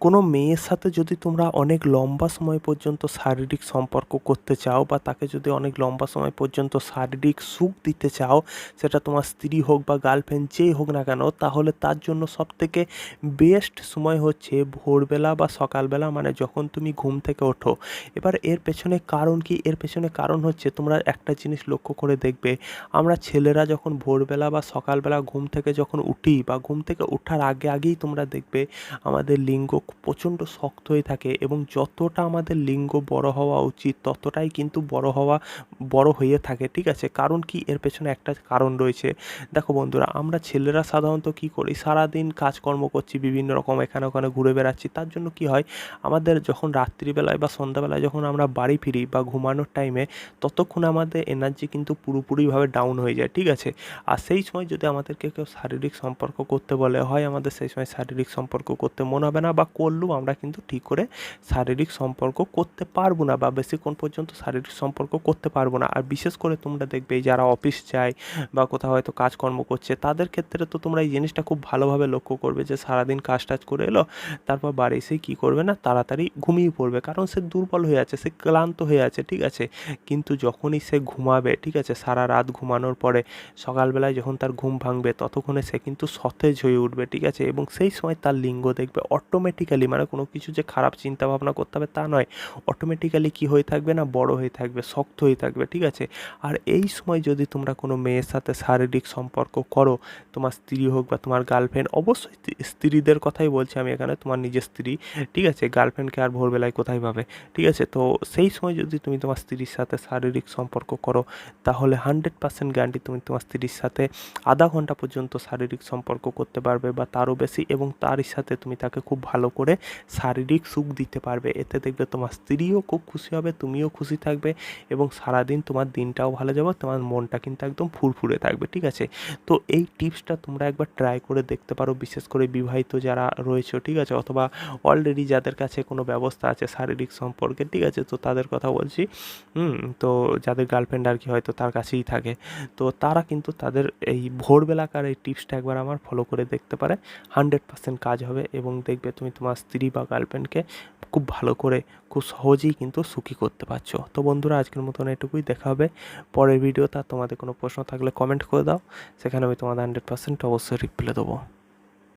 কোনো মেয়ের সাথে যদি তোমরা অনেক লম্বা সময় পর্যন্ত শারীরিক সম্পর্ক করতে চাও বা তাকে যদি অনেক লম্বা সময় পর্যন্ত শারীরিক সুখ দিতে চাও, সেটা তোমার স্ত্রী হোক বা গার্লফ্রেন্ড যেই হোক না কেন, তাহলে তার জন্য সবথেকে বেস্ট সময় হচ্ছে ভোরবেলা বা সকালবেলা মানে যখন তুমি ঘুম থেকে ওঠো। এবার এর পেছনে কারণ কি? এর পেছনে কারণ হচ্ছে তোমরা একটা জিনিস লক্ষ্য করে দেখবে, আমরা ছেলেরা যখন ভোরবেলা বা সকালবেলা ঘুম থেকে যখন উঠি বা ঘুম থেকে ওঠার আগে আগেই তোমরা দেখবে, আমাদের লিঙ্গ প্রচণ্ড শক্ত হয়ে থাকে এবং যতটা আমাদের লিঙ্গ বড় হওয়া উচিত, ততটাই কিন্তু বড় হওয়া, বড় হয়ে থাকে, ঠিক আছে? কারণ কি? এর পেছনে একটা কারণ রয়েছে। দেখো বন্ধুরা, আমরা ছেলেরা সাধারণত কী করি? সারাদিন কাজকর্ম করছি, বিভিন্ন রকম এখানে ওখানে ঘুরে বেড়াচ্ছি। তার জন্য কি হয়? আমাদের যখন রাত্রিবেলায় বা সন্ধ্যাবেলায় যখন আমরা বাড়ি ফিরি বা ঘুমানোর টাইমে ততক্ষণ আমাদের এনার্জি কিন্তু পুরোপুরিভাবে ডাউন হয়ে যায়, ঠিক আছে? আর সেই সময় যদি আমাদেরকে কেউ শারীরিক সম্পর্ক করতে বলে, হয় আমাদের সেই সময় শারীরিক সম্পর্ক করতে মনে হবে না বা করলেও আমরা কিন্তু ঠিক করে শারীরিক সম্পর্ক করতে পারব না বা বেশিক্ষণ পর্যন্ত শারীরিক সম্পর্ক করতে পারব না। আর বিশেষ করে তোমরা দেখবে যারা অফিস যায় বা কোথাও হয়তো কাজকর্ম করছে, তাদের ক্ষেত্রে তো তোমরা এই জিনিসটা খুব ভালোভাবে লক্ষ্য করবে যে সারাদিন কাজ টাজ করে এলো, তারপর বাড়ি এসে কী করবে না, তাড়াতাড়ি ঘুমিয়ে পড়বে। কারণ সে দুর্বল হয়ে আছে, সে ক্লান্ত হয়ে আছে, ঠিক আছে? কিন্তু যখনই সে ঘুমাবে, ঠিক আছে? সারা রাত ঘুমানোর পরে সকালবেলায় যখন তার ঘুম ভাঙবে, ততক্ষণে সে কিন্তু সতেজ হয়ে উঠবে, ঠিক আছে? এবং সেই সময় তার লিঙ্গ দেখবে অটোমেটিক্যালি মানে কোনো কিছু যে খারাপ চিন্তা ভাবনা করতে হবে তা নয়। অটোমেটিক্যালি কী হয়ে থাকবে না? বড় হয়ে থাকবে, শক্ত হয়ে থাকবে, ঠিক আছে? আর এই সময় যদি তোমরা কোনো মেয়ের সাথে শারীরিক সম্পর্ক করো, তোমার স্ত্রী হোক বা তোমার গার্লফ্রেন্ড অবশ্যই স্ত্রীদের কথাই বলছি আমি এখানে, তোমার নিজের স্ত্রী, ঠিক আছে? গার্লফ্রেন্ডকে আর ভোরবেলায় কোথায় পাবে? ঠিক আছে? তো সেই সময় যদি তুমি তোমার স্ত্রীর সাথে শারীরিক সম্পর্ক করো, তাহলে হান্ড্রেড পার্সেন্ট গ্যারান্টি তুমি তোমার স্ত্রীর সাথে আধা ঘণ্টা পর্যন্ত শারীরিক সম্পর্ক করতে পারবে বা তারও বেশি এবং তারই সাথে তুমি তাকে খুব ভালো করে শারীরিক সুখ দিতে পারবে। এতে দেখবে তোমার স্ত্রীও খুব খুশি হবে, তুমিও খুশি থাকবে এবং সারাদিন তোমার দিনটাও ভালো যাবে, তোমার মনটা কিন্তু একদম ফুরফুরে থাকবে, ঠিক আছে? তো এই টিপসটা তোমরা একবার ট্রাই করে দেখতে পারো, বিশেষ করে বিবাহিত যারা রয়েছে, ঠিক আছে? অথবা অলরেডি যাদের কাছে কোনো ব্যবস্থা আছে শারীরিক সম্পর্কে, ঠিক আছে? তো তাদের কথা বলছি, হুম? তো যাদের গার্লফ্রেন্ড আর কি হয়তো তার কাছেই থাকে। তো তারা কিন্তু তাদের এই ভোরবেলাকার এই টিপসটা একবার আমার ফলো করে দেখতে পারে। হান্ড্রেড পার্সেন্ট কাজ হবে এবং দেখবে তুমি তোমার স্ত্রী বা গার্লফ্রেন্ডকে খুব ভালো করে, খুব সহজেই কিন্তু সুখী করতে পারছ। তো বন্ধুরা, আজকের মতন এটুকুই, দেখা হবে পরের ভিডিও তার তোমাদের কোনো প্রশ্ন থাকলে কমেন্ট করে দাও। সেখানে আমি তোমাদের হান্ড্রেড পার্সেন্ট অবশ্যই রিপ্লাই দেবো।